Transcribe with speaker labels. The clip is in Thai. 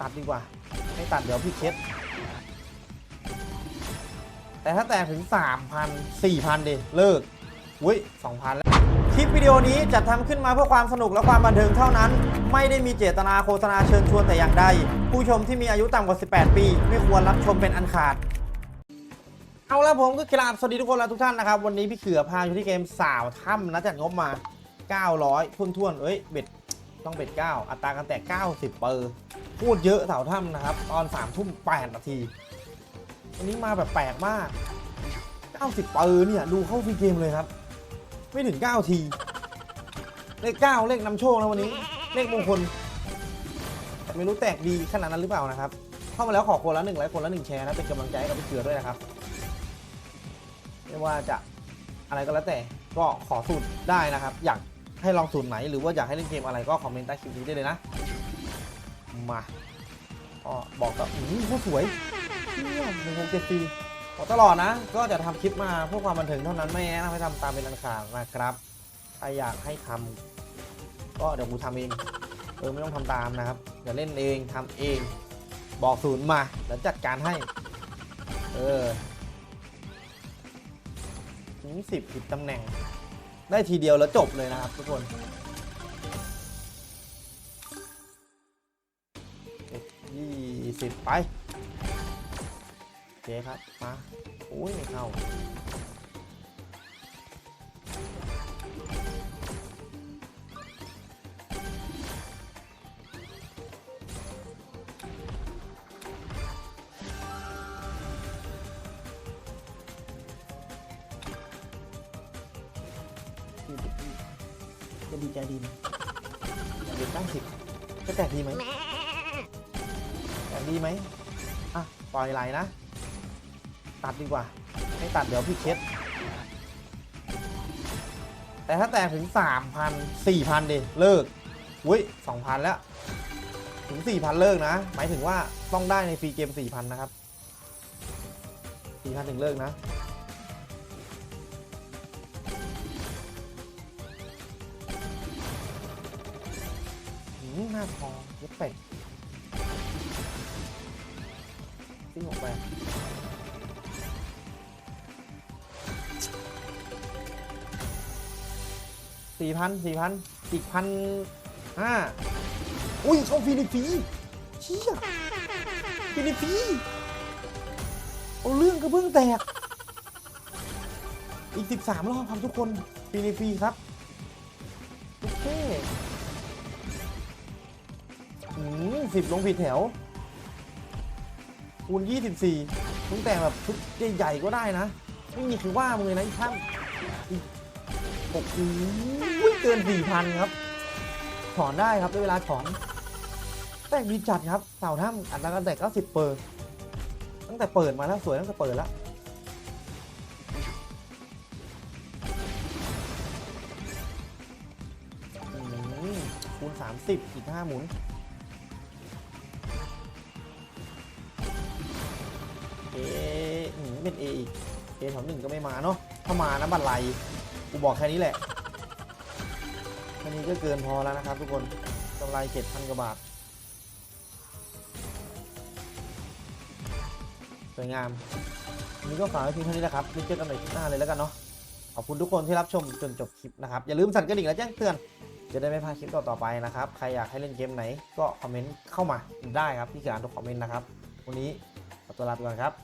Speaker 1: ตัดดีกว่า ไม่ตัดเดี๋ยวพี่เคสแต่ถ้าแตกถึง 3,000 4,000ดิเลิกอุ้ย2,000 แล้ว คลิปวิดีโอนี้จัดทำขึ้นมาเพื่อความสนุกและความบันเทิงเท่านั้น ไม่ได้มีเจตนาโฆษณาเชิญชวนแต่อย่างใด ผู้ชมที่มีอายุต่ำกว่า 18 ปี ไม่ควรรับชมเป็นอันขาด เอาละผมก็กราบสวัสดีทุกคนและทุกท่านนะครับ วันนี้พี่เขือพาอยู่ที่เกมสาวถ้ำนะจัดงบมา 900ทุ่นท่วนๆเอ้ยเบ็ดต้องเบ็ด9 อัตราการแตก 90 เปอร์ พูดเยอะเสาถ้ำนะครับ ตอน3ทุ่ม8นาทีวันนี้มาแบบแปลกมาก 90 เปอร์เนี่ย ดูเข้าฟรีเกมเลยครับ ไม่ถึง 9 ที เลข 9 เลขนำโชคนะวันนี้ เลขมงคล แต่ไม่รู้แตกดีขนาดนั้นหรือเปล่านะครับ เข้ามาแล้วขอคนละหนึ่งไลค์คนละหนึ่งแชร์นะ เป็นกำลังใจให้กับพี่เขือด้วยนะครับ ไม่ว่าจะอะไรก็แล้วแต่ก็ขอสูตรได้นะครับ อยากให้ลองสูตรไหน หรือว่าอยากให้เล่นเกมอะไรก็คอมเมนต์ใต้คลิปนี้ได้เลยนะ มาก็บอกกับอืมโคตรสวยเนี่ยหนึ่งหกเจ็ดสี่ขอตลอดนะ ก็จะทำคลิปมาเพื่อความบันเทิงเท่านั้นไม่แนะนำให้ทำตามเป็นอันขาดนะครับถ้าอยากให้ทำก็เดี๋ยวกูทำเองเออไม่ต้องทำตามนะครับเดี๋ยวเล่นเองทำเอง บอกศูนย์มาแล้วจัดการให้ เออถึงสิบผิดตำแหน่ง ได้ทีเดียวแล้วจบเลยนะครับทุกคน ยี่สิบไปโอเคครับ มาโอ้ยไม่เข้าจะดีใจดีไหมเด็กตั้งสิบจะแตกดีไหม แตกดีไหมอะปล่อยไหลนะ ตัดดีกว่า ไม่ตัดเดี๋ยวพี่เคสแต่ถ้าแตกถึง 3,000 4,000ดิเลิกอุ้ย 2,000 แล้ว ถึง 4,000 เลิกนะ หมายถึงว่าต้องได้ในฟรีเกม 4,000 นะครับ 4,000 ถึงเลิกนะหืมหน้าทองเย็บเป็ด ซิ่งออกไปสี่พันสี่พันอีกพันห้าอุ้ยเข้าฟิลิปปีเชี่ยฟิลิปปีเอาเรื่องกระเบื้องแตก อีกสิบสามรอบครับทุกคนฟิลิปปีครับ โอเคอืมสิบลงผิดแถว คูณยี่สิบสี่มึงแต่แบบชุดใหญ่ๆก็ได้นะ ไม่มีคือว่ามึงเลยนะอีกท่านอีกหกอุ้ยเกินสี่พันครับ ถอนได้ครับด้เวลาถอน แต่ดีจัดครับเต่าถ้ำอัตราการแตกเก้าสิบเปอร์ตั้งแต่เปิดมาแล้วสวยตั้งแต่เปิดแล้วคูณสามสิบอีกห้าหมุน เออืมเป็น A อีก A แถวหนึ่งก็ไม่มาเนาะถ้ามานะบัตรไลกูบอกแค่นี้แหละแค่นี้ก็เกินพอแล้วนะครับ ทุกคนกำไรเจ็ดพันกว่าบาทสวยงามวันนี้ก็ฝากไว้เพียงเท่านี้แหละครับไว้เจอกันใหม่คลิปหน้าเลยแล้วกันเนาะขอบคุณทุกคนที่รับชมจนจบคลิปนะครับ อย่าลืมสั่นกระดิ่งและแจ้งเตือน จะได้ไม่พลาดคลิปต่อๆไปนะครับ ใครอยากให้เล่นเกมไหนก็คอมเมนต์เข้ามาได้ครับ ที่เขียนทุกคอมเมนต์นะครับ วันนี้ ขอตัวลาไปก่อนครับ